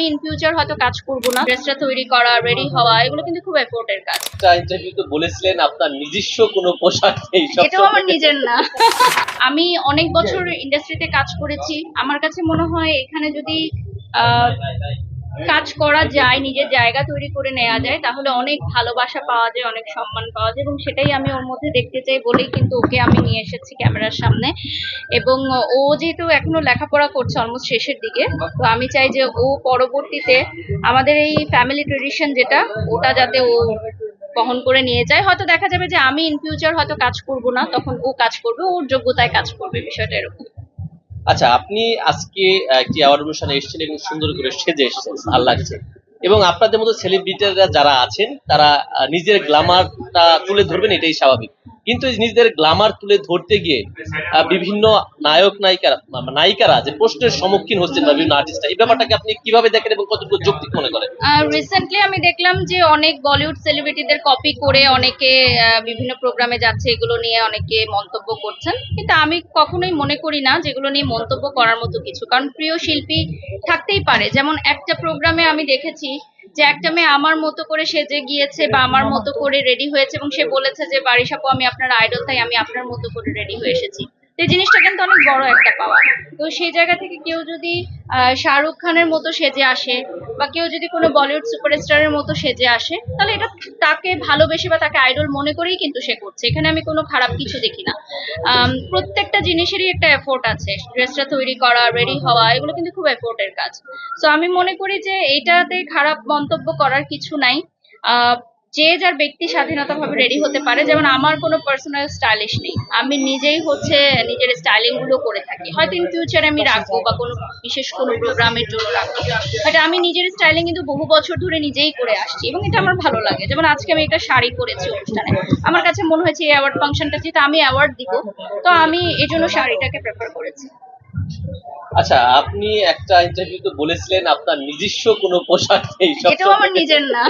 আমি in future হয়তো কাজ করব না। ড্রেসটা তৈরি করা রেডি হওয়া এগুলো কিন্তু খুব এফোর্টের কাজ। ইন্টারভিউ ইন্টারভিউতে বলেছিলেন আপনার নিজস্ব কোনো পোশাক নেই সব এটাও আমার নিজের না। আমি অনেক বছর ইন্ডাস্ট্রিতে কাজ করেছি। আমার কাছে মনে হয় এখানে যদি আহ, কাজ করা যায়, নিজের জায়গা তৈরি করে নেওয়া যায়, তাহলে অনেক ভালোবাসা পাওয়া যায়, অনেক সম্মান পাওয়া যায় এবং সেটাই আমি ওর মধ্যে দেখতে চাই বলেই কিন্তু ওকে আমি নিয়ে এসেছি ক্যামেরার সামনে। এবং ও যেহেতু এখনও লেখাপড়া করছে অলমোস্ট শেষের দিকে, তো আমি চাই যে ও পরবর্তীতে আমাদের এই ফ্যামিলি ট্রেডিশন যেটা, ওটা যাতে ও বহন করে নিয়ে যায়। হয়তো দেখা যাবে যে আমি ইন ফিউচার হয়তো কাজ করব না, তখন ও কাজ করবে ওর যোগ্যতায় কাজ করবে, বিষয়টা এরকম। আচ্ছা আপনি আজকে একটি অ্যাওয়ার্ড অনুষ্ঠানে এসেছেন এবং সুন্দর করে সেজে এসেছেন, ভালো লাগছে। এবং আপনাদের মতো সেলিব্রিটিরা যারা আছেন, তারা নিজের গ্ল্যামারটা তুলে ধরবেন, এটাই স্বাভাবিক। কিন্তু নিজেদের গ্ল্যামার তুলে ধরতে গিয়ে বিভিন্ন নায়ক, নায়িকারা নায়িকারা যে প্রশ্নের সম্মুখীন হচ্ছেন বা বিভিন্ন আর্টিস্টরা এই ব্যাপারটাকে আপনি কীভাবে দেখেন এবং কতটুকু যৌক্তিক মনে করেন? রিসেন্টলি আমি দেখলাম যে অনেক বলিউড সেলিব্রিটিদের কপি করে অনেকে বিভিন্ন প্রোগ্রামে যাচ্ছে, এগুলো নিয়ে অনেকে মন্তব্য করছেন। কিন্তু আমি কখনোই মনে করি না যেগুলো নিয়ে মন্তব্য করার মতো কিছু। কারণ প্রিয় শিল্পী থাকতেই পারে। যেমন একটা প্রোগ্রামে আমি দেখেছি যে একটা মেয়ে আমার মতো করে সেজে গিয়েছে বা আমার মতো করে রেডি হয়েছে এবং সে বলেছে যে, বারিশ আমি আপনার আইডল তাই আমি আপনার মতো করে রেডি হয়ে এসেছি। তো জিনিসটা কিন্তু অনেক বড় একটা পাওয়া। তো সেই জায়গা থেকে কেউ যদি শাহরুখ খানের মতো সেজে আসে বা কেউ যদি কোনো বলিউড সুপারস্টারের মতো সেজে আসে, তাহলে এটা তাকে ভালোবেসে বা তাকে আইডল মনে করেই কিন্তু সে করছে। এখানে আমি কোনো খারাপ কিছু দেখি না। প্রত্যেকটা জিনিসেরই একটা এফোর্ট আছে। ড্রেসটা তৈরি করা রেডি হওয়া, এগুলো কিন্তু খুব এফোর্টের কাজ। তো আমি মনে করি যে এইটাতে খারাপ মন্তব্য করার কিছু নাই। যে যার ব্যক্তি স্বাধীনতা ভাবে রেডি হতে পারে যেমন আমার কোনো পার্সোনাল স্টাইলিশ নেই। আমি নিজেই হচ্ছে নিজের স্টাইলিংগুলো করে থাকি। হয়তো ইন ফিউচারে আমি রাখব বা কোনো বিশেষ কোনো প্রোগ্রামের জন্য রাখব। বাট আমি নিজের স্টাইলিং কিন্তু বহু বছর ধরে নিজেই করে আসছি এবং এটা আমার ভালো লাগে। যেমন আজকে আমি একটা শাড়ি পরেছি অনুষ্ঠানে। আমার কাছে মনে হয়েছে এই অ্যাওয়ার্ড ফাংশনটা যেহেতু আমি অ্যাওয়ার্ড দিব তো আমি এই জন্য শাড়িটাকে প্রেফার করেছি। আচ্ছা আপনি একটা ইন্টারভিউতে বলেছিলেন আপনার নিজস্ব কোনো পোশাক নেই এটাও আমার নিজের না।